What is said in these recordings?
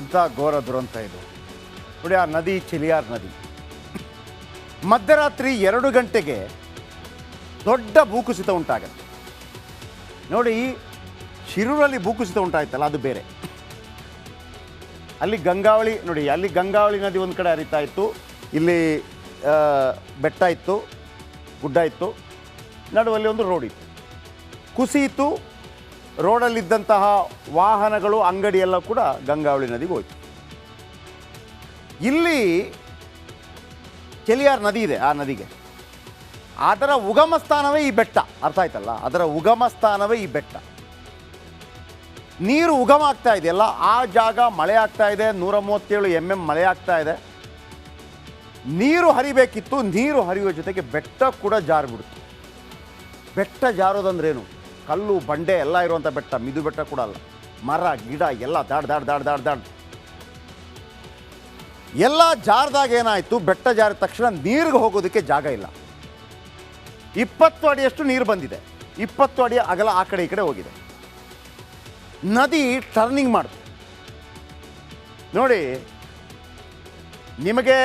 ಎಂಥ ಘೋರ ದುರಂತ ಇದು. ನೋಡಿ, ಆ ನದಿ ಚಿಲಿಯಾರ್ ನದಿ. ಮಧ್ಯರಾತ್ರಿ ಎರಡು ಗಂಟೆಗೆ ದೊಡ್ಡ ಭೂಕುಸಿತ ಉಂಟಾಗತ್ತೆ. ನೋಡಿ ಶಿರೂರಲ್ಲಿ ಭೂಕುಸಿತ ಉಂಟಾಯ್ತಲ್ಲ, ಅದು ಬೇರೆ. ಅಲ್ಲಿ ಗಂಗಾವಳಿ, ನೋಡಿ, ಅಲ್ಲಿ ಗಂಗಾವಳಿ ನದಿ ಒಂದು ಕಡೆ ಹರಿತಾ ಇತ್ತು, ಇಲ್ಲಿ ಬೆಟ್ಟ ಇತ್ತು, ಗುಡ್ಡ ಇತ್ತು, ನಡುವಲ್ಲಿ ಒಂದು ರೋಡ್ ಇತ್ತು. ಕುಸಿಯಿತು ರೋಡಲ್ಲಿದ್ದಂತಹ ವಾಹನಗಳು, ಅಂಗಡಿಯೆಲ್ಲ ಕೂಡ ಗಂಗಾವಳಿ ನದಿಗೆ ಹೋಯ್ತು. ಇಲ್ಲಿ ಚೆಲಿಯಾರ್ ನದಿ ಇದೆ, ಆ ನದಿಗೆ. ಅದರ ಉಗಮ ಸ್ಥಾನವೇ ಈ ಬೆಟ್ಟ, ಅರ್ಥ ಆಯ್ತಲ್ಲ? ಅದರ ಉಗಮ ಸ್ಥಾನವೇ ಈ ಬೆಟ್ಟ. ನೀರು ಉಗಮ ಆಗ್ತಾ ಇದೆಯಲ್ಲ ಆ ಜಾಗ ಮಳೆ ಆಗ್ತಾ ಇದೆ ನೂರ ಮೂವತ್ತೇಳು ಎಂ ಎಂ ಮಳೆ ಆಗ್ತಾ ಇದೆ. ನೀರು ಹರಿಬೇಕಿತ್ತು, ನೀರು ಹರಿಯುವ ಜೊತೆಗೆ ಬೆಟ್ಟ ಕೂಡ ಜಾರಿಬಿಡ್ತು ಬೆಟ್ಟ ಜಾರೋದಂದ್ರೇನು? ಕಲ್ಲು, ಬಂಡೆ ಎಲ್ಲ ಇರುವಂಥ ಬೆಟ್ಟ, ಮಿದು ಬೆಟ್ಟ ಕೂಡ ಅಲ್ಲ. ಮರ, ಗಿಡ ಎಲ್ಲ ದಾಡ್ ದಾಡ್ ದಾಡ್ ದಾಡ್ ದಾಡ್. ಎಲ್ಲ ಜಾರದಾಗ ಏನಾಯಿತು? ಬೆಟ್ಟ ಜಾರಿದ ತಕ್ಷಣ ನೀರಿಗೆ ಹೋಗೋದಕ್ಕೆ ಜಾಗ ಇಲ್ಲ. ಇಪ್ಪತ್ತು ಅಡಿಯಷ್ಟು ನೀರು ಬಂದಿದೆ. ಇಪ್ಪತ್ತು ಅಡಿ ಅಗಲ ಆ ಕಡೆ ಈ ಕಡೆ ಹೋಗಿದೆ. ನದಿ ಟರ್ನಿಂಗ್ ಮಾಡ್ತು. ನೋಡಿ, ನಿಮಗೆ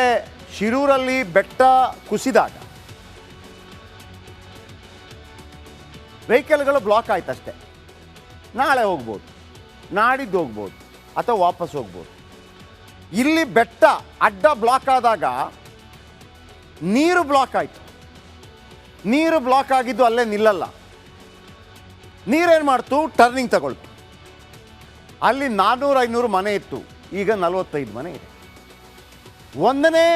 ಶಿರೂರಲ್ಲಿ ಬೆಟ್ಟ ಕುಸಿದಾಗ ವೆಹಿಕಲ್ಗಳು ಬ್ಲಾಕ್ ಆಯ್ತಷ್ಟೆ. ನಾಳೆ ಹೋಗ್ಬೋದು, ನಾಡಿದ್ದು ಹೋಗ್ಬೋದು, ಅಥವಾ ವಾಪಸ್ ಹೋಗ್ಬೋದು. ಇಲ್ಲಿ ಬೆಟ್ಟ ಅಡ್ಡ ಬ್ಲಾಕ್ ಆದಾಗ ನೀರು ಬ್ಲಾಕ್ ಆಯಿತು. ನೀರು ಬ್ಲಾಕ್ ಆಗಿದ್ದು ಅಲ್ಲೇ ನಿಲ್ಲಲ್ಲ. ನೀರೇನು ಮಾಡ್ತು? ಟರ್ನಿಂಗ್ ತಗೊಳ್ತು. ಅಲ್ಲಿ ನಾನ್ನೂರು ಐನೂರು ಮನೆ ಇತ್ತು. ಈಗ ನಲವತ್ತೈದು ಮನೆ ಇದೆ. ಒಂದನೇ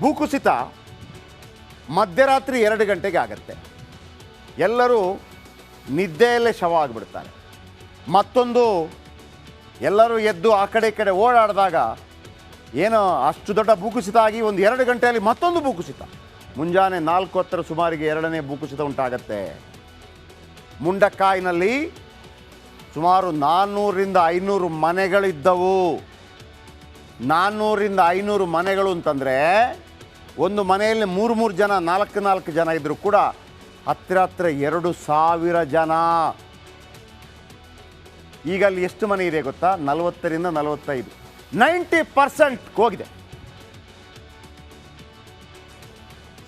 ಭೂಕುಸಿತ ಮಧ್ಯರಾತ್ರಿ ಎರಡು ಗಂಟೆಗೆ ಆಗತ್ತೆ. ಎಲ್ಲರೂ ನಿದ್ದೆಯಲ್ಲೇ ಶವ ಆಗಿಬಿಡ್ತಾರೆ. ಮತ್ತೊಂದು, ಎಲ್ಲರೂ ಎದ್ದು ಆ ಕಡೆ ಕಡೆ ಓಡಾಡಿದಾಗ ಏನೋ ಅಷ್ಟು ದೊಡ್ಡ ಭೂಕುಸಿತ ಆಗಿ ಒಂದು ಎರಡು ಗಂಟೆಯಲ್ಲಿ ಮತ್ತೊಂದು ಭೂಕುಸಿತ. ಮುಂಜಾನೆ ನಾಲ್ಕು ಹತ್ತರ ಸುಮಾರಿಗೆ ಎರಡನೇ ಭೂಕುಸಿತ ಉಂಟಾಗತ್ತೆ. ಮುಂಡಕ್ಕಾಯಿನಲ್ಲಿ ಸುಮಾರು ನಾನ್ನೂರಿಂದ ಐನೂರು ಮನೆಗಳಿದ್ದವು. ನಾನ್ನೂರಿಂದ ಐನೂರು ಮನೆಗಳು ಅಂತಂದರೆ ಒಂದು ಮನೆಯಲ್ಲಿ ಮೂರು ಮೂರು ಜನ, ನಾಲ್ಕು ನಾಲ್ಕು ಜನ ಇದ್ದರೂ ಕೂಡ ಹತ್ತಿರ ಹತ್ತಿರ ಎರಡು ಸಾವಿರ ಜನ. ಈಗ ಅಲ್ಲಿ ಎಷ್ಟು ಮನೆ ಇದೆ ಗೊತ್ತಾ? ನಲವತ್ತರಿಂದ ನಲವತ್ತೈದು. ನೈಂಟಿ ಪರ್ಸೆಂಟ್ ಹೋಗಿದೆ.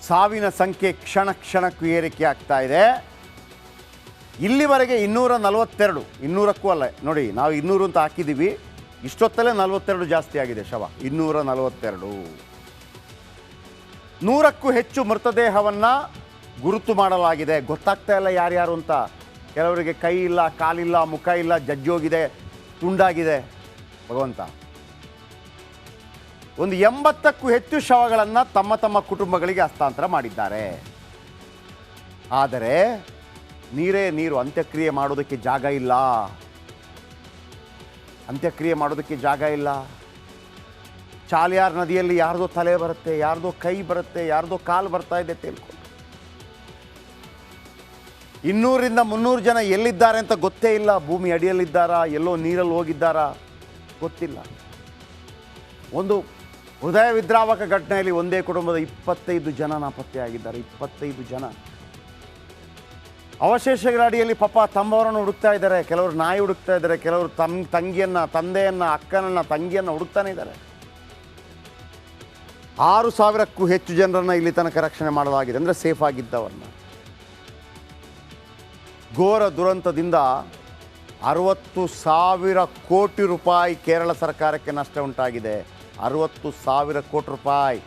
ಸಾವಿನ ಸಂಖ್ಯೆ ಕ್ಷಣ ಕ್ಷಣಕ್ಕೂ ಏರಿಕೆ ಆಗ್ತಾ ಇದೆ. ಇಲ್ಲಿವರೆಗೆ ಇನ್ನೂರ ನಲವತ್ತೆರಡು, ಇನ್ನೂರಕ್ಕೂ ಅಲ್ಲ, ನೋಡಿ, ನಾವು ಇನ್ನೂರು ಅಂತ ಹಾಕಿದ್ದೀವಿ. ಇಷ್ಟೊತ್ತಲ್ಲೇ ನಲವತ್ತೆರಡು ಜಾಸ್ತಿ ಆಗಿದೆ ಶವ, ಇನ್ನೂರ ನಲವತ್ತೆರಡು. ನೂರಕ್ಕೂ ಹೆಚ್ಚು ಮೃತದೇಹವನ್ನು ಗುರುತು ಮಾಡಲಾಗಿದೆ. ಗೊತ್ತಾಗ್ತಾ ಇಲ್ಲ ಯಾರ್ಯಾರು ಅಂತ. ಕೆಲವರಿಗೆ ಕೈ ಇಲ್ಲ, ಕಾಲಿಲ್ಲ, ಮುಖ ಇಲ್ಲ ಜಜ್ಜೋಗಿದೆ ತುಂಡಾಗಿದೆ. ಭಗವಂತ. ಒಂದು ಎಂಬತ್ತಕ್ಕೂ ಹೆಚ್ಚು ಶವಗಳನ್ನು ತಮ್ಮ ತಮ್ಮ ಕುಟುಂಬಗಳಿಗೆ ಹಸ್ತಾಂತರ ಮಾಡಿದ್ದಾರೆ. ಆದರೆ ನೀರೇ ನೀರು, ಅಂತ್ಯಕ್ರಿಯೆ ಮಾಡೋದಕ್ಕೆ ಜಾಗ ಇಲ್ಲ. ಅಂತ್ಯಕ್ರಿಯೆ ಮಾಡೋದಕ್ಕೆ ಜಾಗ ಇಲ್ಲ. ಚಾಲಿಯಾರ್ ನದಿಯಲ್ಲಿ ಯಾರ್ದೋ ತಲೆ ಬರುತ್ತೆ, ಯಾರ್ದೋ ಕೈ ಬರುತ್ತೆ, ಯಾರ್ದೋ ಕಾಲು ಬರ್ತಾ ಇದೆ ತಿಳ್ಕೊಂಡು ಇನ್ನೂರಿಂದ ಮುನ್ನೂರು ಜನ ಎಲ್ಲಿದ್ದಾರೆ ಅಂತ ಗೊತ್ತೇ ಇಲ್ಲ. ಭೂಮಿ ಅಡಿಯಲ್ಲಿದ್ದಾರಾ, ಎಲ್ಲೋ ನೀರಲ್ಲಿ ಹೋಗಿದ್ದಾರಾ? ಗೊತ್ತಿಲ್ಲ. ಒಂದು ಹೃದಯ ವಿದ್ರಾವಕ ಘಟನೆಯಲ್ಲಿ ಒಂದೇ ಕುಟುಂಬದ ಇಪ್ಪತ್ತೈದು ಜನ ನಾಪತ್ತೆಯಾಗಿದ್ದಾರೆ. ಇಪ್ಪತ್ತೈದು ಜನ. ಅವಶೇಷಗಳ ಅಡಿಯಲ್ಲಿ ಪಾಪ ತಮ್ಮವರನ್ನು ಹುಡುಕ್ತಾ ಇದ್ದಾರೆ. ಕೆಲವರು ನಾಯಿ ಹುಡುಕ್ತಾ ಇದ್ದಾರೆ. ಕೆಲವರು ತಮ್ಮ ತಂಗಿಯನ್ನ, ತಂದೆಯನ್ನ, ಅಕ್ಕನನ್ನ, ತಂಗಿಯನ್ನ ಹುಡುಕ್ತಾನೆ ಇದ್ದಾರೆ. ಆರು ಸಾವಿರಕ್ಕೂ ಹೆಚ್ಚು ಜನರನ್ನು ಇಲ್ಲಿ ತನಕ ರಕ್ಷಣೆ ಮಾಡಲಾಗಿದೆ. ಅಂದರೆ ಸೇಫ್ ಆಗಿದ್ದವರನ್ನ. ಘೋರ ದುರಂತದಿಂದ ಅರವತ್ತು ಸಾವಿರ ಕೋಟಿ ರೂಪಾಯಿ ಕೇರಳ ಸರ್ಕಾರಕ್ಕೆ ನಷ್ಟ ಉಂಟಾಗಿದೆ. ಅರವತ್ತು ಸಾವಿರ ಕೋಟಿ ರೂಪಾಯಿ.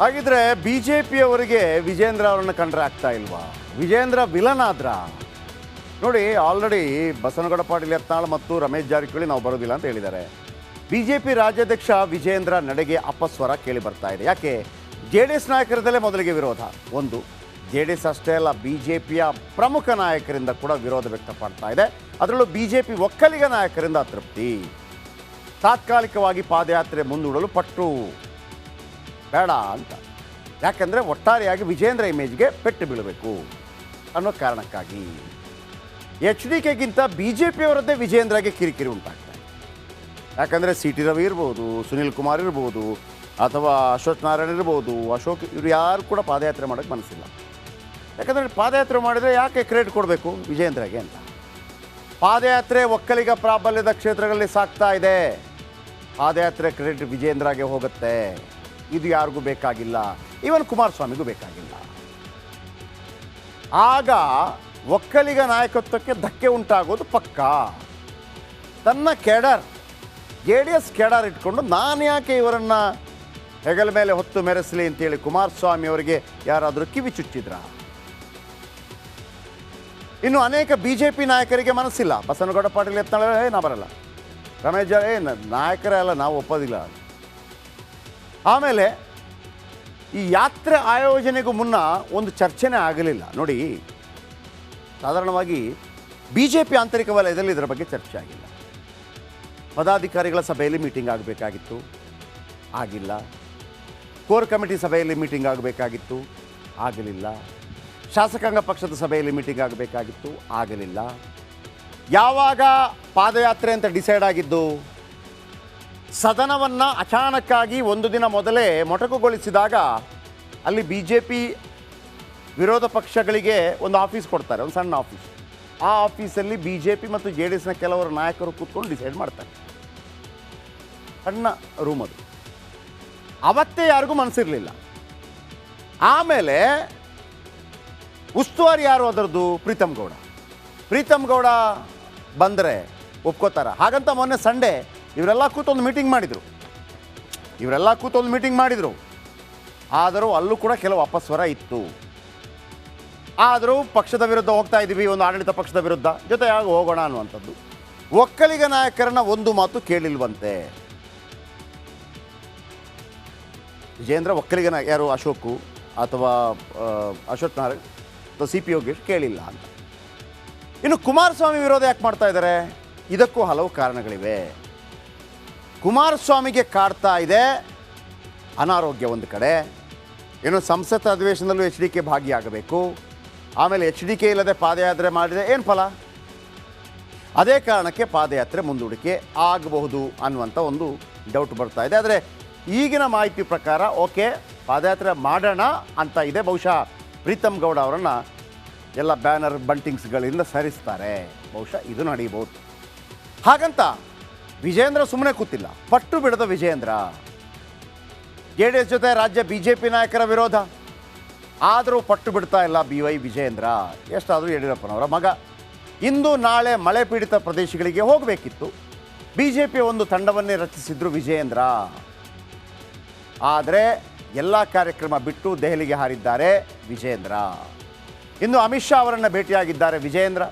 ಹಾಗಿದ್ರೆ ಬಿ ಜೆ ಪಿಯವರಿಗೆ ವಿಜೇಂದ್ರ ಅವರನ್ನು ಕಂಡ್ರೆ ಆಗ್ತಾ ಇಲ್ವಾ? ವಿಜೇಂದ್ರ ವಿಲನ್ ಆದ್ರ? ನೋಡಿ, ಆಲ್ರೆಡಿ ಬಸನಗೌಡ ಪಾಟೀಲ್ ಯತ್ನಾಳ್ ಮತ್ತು ರಮೇಶ್ ಜಾರಕಿಹೊಳಿ ನಾವು ಬರೋದಿಲ್ಲ ಅಂತ ಹೇಳಿದ್ದಾರೆ. ಬಿ ಜೆ ಪಿ ರಾಜ್ಯಾಧ್ಯಕ್ಷ ವಿಜೇಂದ್ರ ನಡೆಗೆ ಅಪಸ್ವರ ಕೇಳಿ ಬರ್ತಾ ಇದೆ. ಯಾಕೆ? ಜೆ ಡಿ ಎಸ್ ನಾಯಕರದಲ್ಲೇ ಮೊದಲಿಗೆ ವಿರೋಧ. ಒಂದು. ಜೆ ಡಿ ಎಸ್ ಅಷ್ಟೇ ಅಲ್ಲ ಬಿ ಜೆ ಪಿಯ ಪ್ರಮುಖ ನಾಯಕರಿಂದ ಕೂಡ ವಿರೋಧ ವ್ಯಕ್ತಪಡ್ತಾ ಇದೆ. ಅದರಲ್ಲೂ ಬಿ ಜೆ ಪಿ ಒಕ್ಕಲಿಗ ನಾಯಕರಿಂದ ಅತೃಪ್ತಿ. ತಾತ್ಕಾಲಿಕವಾಗಿ ಪಾದಯಾತ್ರೆ ಮುಂದೂಡಲು ಪಟ್ಟು. ಬೇಡ ಅಂತ. ಯಾಕಂದರೆ ಒಟ್ಟಾರೆಯಾಗಿ ವಿಜೇಂದ್ರ ಇಮೇಜ್ಗೆ ಪೆಟ್ಟು ಬೀಳಬೇಕು ಅನ್ನೋ ಕಾರಣಕ್ಕಾಗಿ. ಎಚ್ ಡಿ ಕೆಗಿಂತ ಬಿ ಜೆ ಪಿಯವರದ್ದೇ ವಿಜೇಂದ್ರಗೆ ಕಿರಿಕಿರಿ ಉಂಟಾಗ್ತದೆ ಯಾಕಂದರೆ ಸಿ ಟಿ ರವಿ ಇರ್ಬೋದು, ಸುನಿಲ್ ಕುಮಾರ್ ಇರ್ಬೋದು, ಅಥವಾ ಅಶ್ವಥ್ ನಾರಾಯಣ ಇರ್ಬೋದು, ಅಶೋಕ್ ಇವರು ಯಾರು ಕೂಡ ಪಾದಯಾತ್ರೆ ಮಾಡೋಕ್ಕೆ ಮನಸ್ಸಿಲ್ಲ. ಯಾಕಂದರೆ ಪಾದಯಾತ್ರೆ ಮಾಡಿದರೆ ಯಾಕೆ ಕ್ರೆಡಿಟ್ ಕೊಡಬೇಕು ವಿಜೇಂದ್ರಗೆ ಅಂತ? ಪಾದಯಾತ್ರೆ ಒಕ್ಕಲಿಗ ಪ್ರಾಬಲ್ಯದ ಕ್ಷೇತ್ರಗಳಲ್ಲಿ ಸಾಕ್ತಾ ಇದೆ. ಪಾದಯಾತ್ರೆ ಕ್ರೆಡಿಟ್ ವಿಜೇಂದ್ರಗೆ ಹೋಗುತ್ತೆ. ಇದು ಯಾರಿಗೂ ಬೇಕಾಗಿಲ್ಲ. ಈವನ್ ಕುಮಾರಸ್ವಾಮಿಗೂ ಬೇಕಾಗಿಲ್ಲ. ಆಗ ಒಕ್ಕಲಿಗ ನಾಯಕತ್ವಕ್ಕೆ ಧಕ್ಕೆ ಉಂಟಾಗೋದು ಪಕ್ಕ. ತನ್ನ cadre, J D S cadre ಇಟ್ಕೊಂಡು ನಾನು ಯಾಕೆ ಇವರನ್ನು ಹೆಗಲ ಮೇಲೆ ಹೊತ್ತು ಮೆರೆಸಲಿ ಅಂತೇಳಿ ಕುಮಾರಸ್ವಾಮಿ ಅವರಿಗೆ ಯಾರಾದರೂ ಕಿವಿ ಚುಚ್ಚಿದ್ರ? ಇನ್ನು ಅನೇಕ ಬಿ ಜೆ ಪಿ ನಾಯಕರಿಗೆ ಮನಸ್ಸಿಲ್ಲ. ಬಸವನಗೌಡ ಪಾಟೀಲ್ ಎತ್ತಾಳೆ ಏ ನಾ ಬರಲ್ಲ. ರಮೇಶ್ ಜಾರ ಏ ನಾಯಕರೇ ಅಲ್ಲ, ನಾವು ಒಪ್ಪೋದಿಲ್ಲ. ಆಮೇಲೆ ಈ ಯಾತ್ರೆ ಆಯೋಜನೆಗೂ ಮುನ್ನ ಒಂದು ಚರ್ಚೆನೇ ಆಗಲಿಲ್ಲ. ನೋಡಿ, ಸಾಧಾರಣವಾಗಿ ಬಿ ಜೆ ಪಿ ಆಂತರಿಕ ವಲಯದಲ್ಲಿ ಇದರ ಬಗ್ಗೆ ಚರ್ಚೆ ಆಗಿಲ್ಲ. ಪದಾಧಿಕಾರಿಗಳ ಸಭೆಯಲ್ಲಿ ಮೀಟಿಂಗ್ ಆಗಬೇಕಾಗಿತ್ತು. ಆಗಿಲ್ಲ. ಕೋರ್ ಕಮಿಟಿ ಸಭೆಯಲ್ಲಿ ಮೀಟಿಂಗ್ ಆಗಬೇಕಾಗಿತ್ತು. ಆಗಲಿಲ್ಲ. ಶಾಸಕಾಂಗ ಪಕ್ಷದ ಸಭೆಯಲ್ಲಿ ಮೀಟಿಂಗ್ ಆಗಬೇಕಾಗಿತ್ತು, ಆಗಲಿಲ್ಲ. ಯಾವಾಗ ಪಾದಯಾತ್ರೆ ಅಂತ ಡಿಸೈಡ್ ಆಗಿದ್ದು? ಸದನವನ್ನು ಅಚಾನಕ್ಕಾಗಿ ಒಂದು ದಿನ ಮೊದಲೇ ಮೊಟಕುಗೊಳಿಸಿದಾಗ ಅಲ್ಲಿ ಬಿ ಜೆ ಪಿ ವಿರೋಧ ಪಕ್ಷಗಳಿಗೆ ಒಂದು ಆಫೀಸ್ ಕೊಡ್ತಾರೆ, ಒಂದು ಸಣ್ಣ ಆಫೀಸ್. ಆ ಆಫೀಸಲ್ಲಿ ಬಿ ಜೆ ಪಿ ಮತ್ತು ಜೆ ಡಿ ಎಸ್ನ ಕೆಲವರು ನಾಯಕರು ಕೂತ್ಕೊಂಡು ಡಿಸೈಡ್ ಮಾಡ್ತಾರೆ. ಸಣ್ಣ ರೂಮ್ ಅದು ಅವತ್ತೇ ಯಾರಿಗೂ ಮನಸ್ಸಿರಲಿಲ್ಲ. ಆಮೇಲೆ ಉಸ್ತುವಾರಿ ಯಾರು ಅದರದ್ದು? ಪ್ರೀತಮ್ ಗೌಡ. ಪ್ರೀತಮ್ ಗೌಡ ಬಂದರೆ ಒಪ್ಕೋತಾರ. ಹಾಗಂತ ಮೊನ್ನೆ ಸಂಡೇ ಇವರೆಲ್ಲ ಕೂತೊಂದು ಮೀಟಿಂಗ್ ಮಾಡಿದರು. ಇವರೆಲ್ಲ ಕೂತೊಂದು ಮೀಟಿಂಗ್ ಮಾಡಿದರು. ಆದರೂ ಅಲ್ಲೂ ಕೂಡ ಕೆಲವು ಅಪಸ್ವರ ಇತ್ತು. ಆದರೂ ಪಕ್ಷದ ವಿರುದ್ಧ ಹೋಗ್ತಾ ಇದ್ದೀವಿ ಒಂದು ಆಡಳಿತ ಪಕ್ಷದ ವಿರುದ್ಧ. ಜೊತೆಯಾಗಿ ಹೋಗೋಣ ಅನ್ನುವಂಥದ್ದು. ಒಕ್ಕಲಿಗ ನಾಯಕರನ್ನ ಒಂದು ಮಾತು ಕೇಳಿಲ್ವಂತೆ. ವಿಜೇಂದ್ರ ಒಕ್ಕಲಿಗ ನಾಯಕ ಯಾರು? ಅಶೋಕು ಅಥವಾ ಅಶೋಕ್ ನಾರಾಯಣ್? ಸಿ ಪಿ ಯೋಗೇಶ್ ಕೇಳಿಲ್ಲ ಅಂತ. ಇನ್ನು ಕುಮಾರಸ್ವಾಮಿ ವಿರೋಧ ಯಾಕೆ ಮಾಡ್ತಾ ಇದ್ದಾರೆ? ಇದಕ್ಕೂ ಹಲವು ಕಾರಣಗಳಿವೆ. ಕುಮಾರಸ್ವಾಮಿಗೆ ಕಾಡ್ತಾ ಇದೆ ಅನಾರೋಗ್ಯ ಒಂದು ಕಡೆ. ಏನು ಸಂಸತ್ ಅಧಿವೇಶನದಲ್ಲೂ ಎಚ್ ಡಿ ಕೆ ಭಾಗಿಯಾಗಬೇಕು. ಆಮೇಲೆ ಎಚ್ ಡಿ ಕೆ ಇಲ್ಲದೆ ಪಾದಯಾತ್ರೆ ಮಾಡಿದರೆ ಏನು ಫಲ? ಅದೇ ಕಾರಣಕ್ಕೆ ಪಾದಯಾತ್ರೆ ಮುಂದೂಡಿಕೆ ಆಗಬಹುದು ಅನ್ನುವಂಥ ಒಂದು ಡೌಟ್ ಬರ್ತಾ ಇದೆ. ಆದರೆ ಈಗಿನ ಮಾಹಿತಿ ಪ್ರಕಾರ, ಓಕೆ, ಪಾದಯಾತ್ರೆ ಮಾಡೋಣ ಅಂತ ಇದೆ ಬಹುಶಃ. ಪ್ರೀತಮ್ ಗೌಡ ಅವರನ್ನು ಎಲ್ಲ ಬ್ಯಾನರ್ ಬಂಟಿಂಗ್ಸ್ಗಳಿಂದ ಸರಿಸ್ತಾರೆ. ಬಹುಶಃ ಇದು ನಡೀಬಹುದು ಹಾಗಂತ ವಿಜೇಂದ್ರ ಸುಮ್ಮನೆ ಕೂತಿಲ್ಲ. ಪಟ್ಟು ಬಿಡದ ವಿಜೇಂದ್ರ ಜೆ ಡಿ ಎಸ್ ಜೊತೆ ರಾಜ್ಯ ಬಿ ಜೆ ಪಿ ನಾಯಕರ ವಿರೋಧ. ಆದರೂ ಪಟ್ಟು ಬಿಡ್ತಾ ಇಲ್ಲ ಬಿ ವೈ ವಿಜೇಂದ್ರ ಎಷ್ಟಾದರೂ ಯಡಿಯೂರಪ್ಪನವರ ಮಗ. ಇಂದು ನಾಳೆ ಮಳೆ ಪೀಡಿತ ಪ್ರದೇಶಗಳಿಗೆ ಹೋಗಬೇಕಿತ್ತು. ಬಿ ಜೆ ಪಿ ಒಂದು ತಂಡವನ್ನೇ ರಚಿಸಿದ್ರು ವಿಜೇಂದ್ರ ಆದರೆ ಎಲ್ಲ ಕಾರ್ಯಕ್ರಮ ಬಿಟ್ಟು ದೆಹಲಿಗೆ ಹಾರಿದ್ದಾರೆ ವಿಜೇಂದ್ರ. ಇನ್ನು ಅಮಿತ್ ಶಾ ಅವರನ್ನು ಭೇಟಿಯಾಗಿದ್ದಾರೆ ವಿಜೇಂದ್ರ.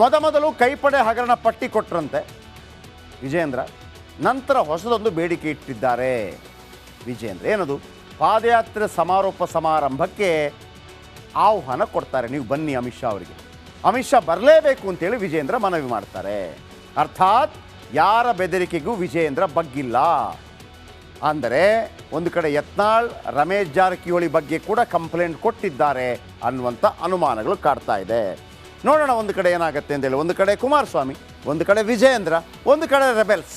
ಮೊದಮೊದಲು ಕೈಪಡೆ ಹಗರಣ ಪಟ್ಟಿ ಕೊಟ್ಟರಂತೆ ವಿಜೇಂದ್ರ. ನಂತರ ಹೊಸದೊಂದು ಬೇಡಿಕೆ ಇಟ್ಟಿದ್ದಾರೆ ವಿಜೇಂದ್ರ. ಏನದು? ಪಾದಯಾತ್ರೆ ಸಮಾರೋಪ ಸಮಾರಂಭಕ್ಕೆ ಆಹ್ವಾನ ಕೊಡ್ತಾರೆ. ನೀವು ಬನ್ನಿ ಅಮಿತ್ ಶಾ ಅವರಿಗೆ. ಅಮಿತ್ ಶಾ ಬರಲೇಬೇಕು ಅಂತೇಳಿ ವಿಜೇಂದ್ರ ಮನವಿ ಮಾಡ್ತಾರೆ. ಅರ್ಥಾತ್ ಯಾರ ಬೆದರಿಕೆಗೂ ವಿಜೇಂದ್ರ ಬಗ್ಗಿಲ್ಲ. ಅಂದರೆ ಒಂದು ಕಡೆ ಯತ್ನಾಳ್, ರಮೇಶ್ ಜಾರಕಿಹೊಳಿ ಬಗ್ಗೆ ಕೂಡ ಕಂಪ್ಲೇಂಟ್ ಕೊಟ್ಟಿದ್ದಾರೆ ಅನ್ನುವಂಥ ಅನುಮಾನಗಳು ಕಾಡ್ತಾ ಇದೆ. ನೋಡೋಣ ಒಂದು ಕಡೆ ಏನಾಗುತ್ತೆ ಅಂತೇಳಿ ಒಂದು ಕಡೆ ಕುಮಾರಸ್ವಾಮಿ, ಒಂದು ಕಡೆ ವಿಜಯೇಂದ್ರ, ಒಂದು ಕಡೆ ರೆಬೆಲ್ಸ್.